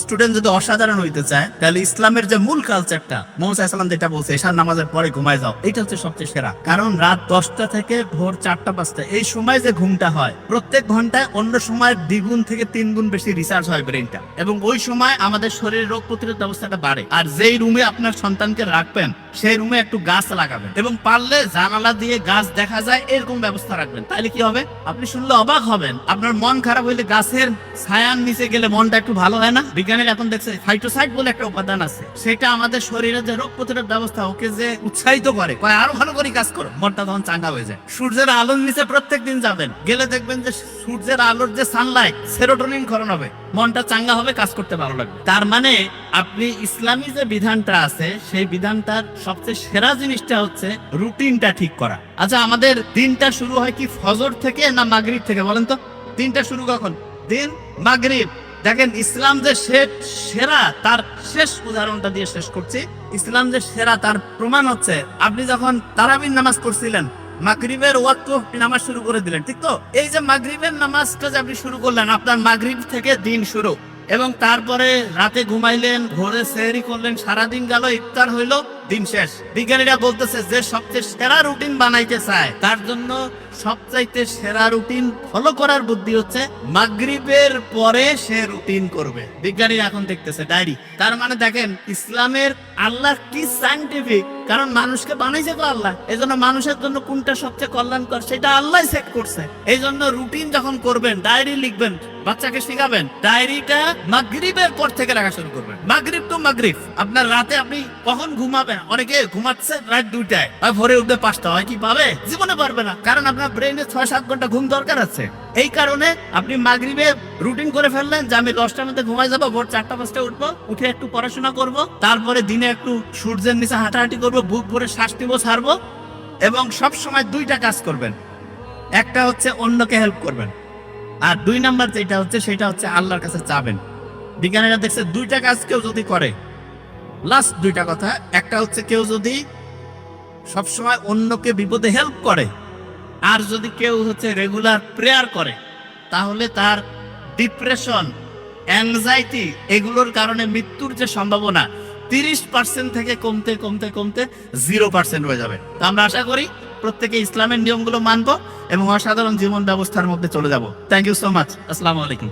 Student যদি অসাধারণ হইতে চায়, তাহলে ইসলামের যে মূল কালচারটা মোহাম্মদ যেটা বলছে, এশার নামাজের পরে ঘুমায় যাও এটা হচ্ছে সবচেয়ে সেরা। কারণ রাত দশটা থেকে ভোর চারটা, পাঁচটা, এই সময় যে ঘুমটা হয়, প্রত্যেক ঘন্টায় অন্য সময় দ্বিগুণ থেকে তিন গুণ বেশি রিসার্চ হয় ব্রেনটা এবং ওই সময় আমাদের শরীরের রোগ প্রতিরোধ ব্যবস্থাটা বাড়ে। আর যেই রুমে আপনার সন্তানকে রাখবেন, সেই রুমে একটু গাছ লাগাবেন। এবং পারলে জানালা দিয়ে গাছ দেখা যায়, এরকম ব্যবস্থা রাখবেন। তাহলে কি হবে? আপনি শুনলে অবাক হবেন। আপনার মন খারাপ হইলে গাছের ছায়ার নিচে গেলে মনটা একটু ভালো হয় না? বিজ্ঞানীরা এখন দেখছে ফাইটোসাইড বলে একটা উপাদান আছে। সেটা আমাদের শরীরের যে রোগ প্রতিরোধ ব্যবস্থা, ওকে যে উৎসাহিত করে আরও ভালো করে কাজ করো, মনটা তখন চাঙ্গা হয়ে যায়। সূর্যের আলোর নিচে প্রত্যেক দিন যাবেন, গেলে দেখবেন যে সূর্যের আলোর যে সানলাইট সেরোটোনিন ক্ষরণ হবে, মনটা চাঙ্গা হবে, কাজ করতে ভালো লাগবে। তার মানে আপনি ইসলামী যে বিধানটা আছে, সেই বিধানটার সবচেয়ে সেরা জিনিসটা হচ্ছে রুটিনটা ঠিক করা। আচ্ছা আমাদের দিনটা শুরু হয় কি ফজর থেকে না মাগরিব থেকে, বলেন তো? দিনটা শুরু কখন? দিন মাগরিব। দেখেন, ইসলাম যে সেরা, তার শেষ উদাহরণটা দিয়ে শেষ করছি। ইসলাম যে সেরা, তার প্রমাণ হচ্ছে, আপনি যখন তারাবির নামাজ পড়ছিলেন, মাগরিবের নামাজ শুরু করে দিলেন, ঠিক তো? এই যে মাগরিবের নামাজটা যে আপনি শুরু করলেন, আপনার মাগরিব থেকে দিন শুরু, এবং তারপরে রাতে ঘুমাইলেন, ভোরে সেহরি করলেন, সারাদিন গেল, ইফতার হইল, দিন শেষ। বিজ্ঞানীরা বলতেছে, যে সবচেয়ে সেরা রুটিন বানাইতে চায়, তার জন্য সবচাইতে সেরা রুটিন ফলো করার বুদ্ধি হচ্ছে মাগরিবের পরে সে রুটিন করবে। বিজ্ঞানীরা এখন দেখতেছে, ডায়েরি। তার মানে দেখেন, ইসলামের আল্লাহ কি সাইন্টিফিক কারণ মানুষকে বানাইছে তো আল্লাহ। এই জন্য মানুষের জন্য কোনটা সবচেয়ে কল্যাণকর সেটা আল্লাহ সেট করছে। এই জন্য রুটিন যখন করবেন, ডায়েরি লিখবেন, বাচ্চাকে শিখাবেন, ডায়েরিটা মাগরিবের পর থেকে রাখা শুরু করবেন। মাগরিব তো মাগরিব, আপনার রাতে আপনি কখন ঘুমাবেন? অনেকে ঘুমাচ্ছে রাত দুইটায় ভোরে উঠবে পাঁচটা, হয় কি পাবে? জীবনে পারবে না, কারণ আপনার ব্রেনে ছয়, সাত ঘণ্টা ঘুম দরকার আছে। এই কারণে আপনি মাগরিবে রুটিন করে ফেললেন যে আমি দশটার মধ্যে ঘুমাই যাব, ভোর চারটা, পাঁচটা উঠবো, উঠে একটু পড়াশোনা করব, তারপরে দিনে একটু সূর্যের নিচে হাঁটাহাঁটি করব, বুক ভরে শ্বাস নিব, ছাড়বো এবং সব সময় দুইটা কাজ করবেন। একটা হচ্ছে অন্যকে হেল্প করবেন। আর দুই নাম্বার যেটা হচ্ছে, সেটা হচ্ছে আল্লাহর কাছে চাবেন। বিজ্ঞানীরা দেখছে দুইটা কাজ কেউ যদি করে লাস্ট দুইটা কথা, একটা হচ্ছে কেউ যদি সবসময় অন্যকে বিপদে হেল্প করে আর যদি কেউ হচ্ছে রেগুলার প্রেয়ার করে, তাহলে তার ডিপ্রেশন অ্যাংজাইটি এগুলোর কারণে মৃত্যুর যে সম্ভাবনা, তিরিশ পার্সেন্ট থেকে কমতে কমতে কমতে জিরো পার্সেন্ট হয়ে যাবে। তা আমরা আশা করি প্রত্যেকে ইসলামের নিয়মগুলো মানবো এবং অসাধারণ জীবন ব্যবস্থার মধ্যে চলে যাব। থ্যাংক ইউ সো মাচ আসসালামু আলাইকুম।